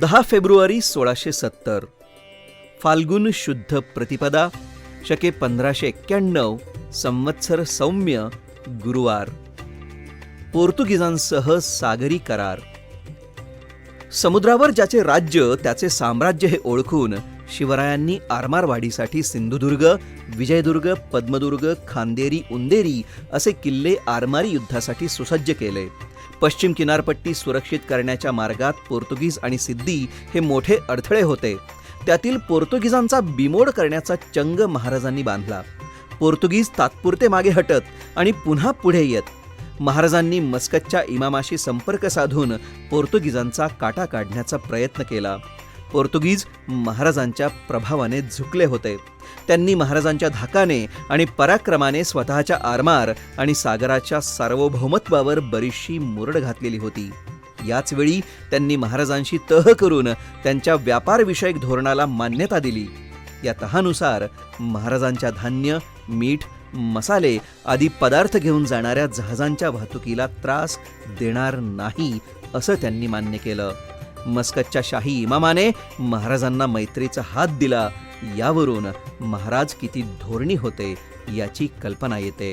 दहा फेब्रुवारी सोळाशे सत्तर. फाल्गुन शुद्ध प्रतिपदा शके पंधराशे एक्क्याण्णव संवत्सर सौम्य गुरुवार. पोर्तुगीजांसह सागरी करार. समुद्रावर ज्याचे राज्य त्याचे साम्राज्य हे ओळखून शिवरायांनी आरमारवाडीसाठी सिंधुदुर्ग विजयदुर्ग पद्मदुर्ग खांदेरी उंदेरी असे किल्ले आरमारी युद्धासाठी सुसज्ज केले. पश्चिम किनारपट्टी सुरक्षित करण्याच्या मार्गात पोर्तुगीज आणि सिद्धी हे मोठे अडथळे होते. त्यातील पोर्तुगीजांचा बिमोड करण्याचा चंग महाराजांनी बांधला. पोर्तुगीज तात्पुरते मागे हटत आणि पुन्हा पुढे येत. महाराजांनी मस्कतच्या इमामाशी संपर्क साधून पोर्तुगीजांचा काटा काढण्याचा प्रयत्न केला. पोर्तुगीज महाराजांच्या प्रभावाने झुकले होते. त्यांनी महाराजांच्या धाकाने आणि पराक्रमाने स्वतःच्या आरमार आणि सागराच्या सार्वभौमत्वावर बरीचशी मुरड घातलेली होती. याच वेळी त्यांनी महाराजांशी तह करून त्यांच्या व्यापारविषयक धोरणाला मान्यता दिली. या तहानुसार महाराजांच्या धान्य मीठ मसाले आदी पदार्थ घेऊन जाणाऱ्या जहाजांच्या वाहतुकीला त्रास देणार नाही असं त्यांनी मान्य केलं. मस्कतच्या शाही इमामाने महाराजांना मैत्रीचा हात दिला. यावरून महाराज किती धोरणी होते याची कल्पना येते.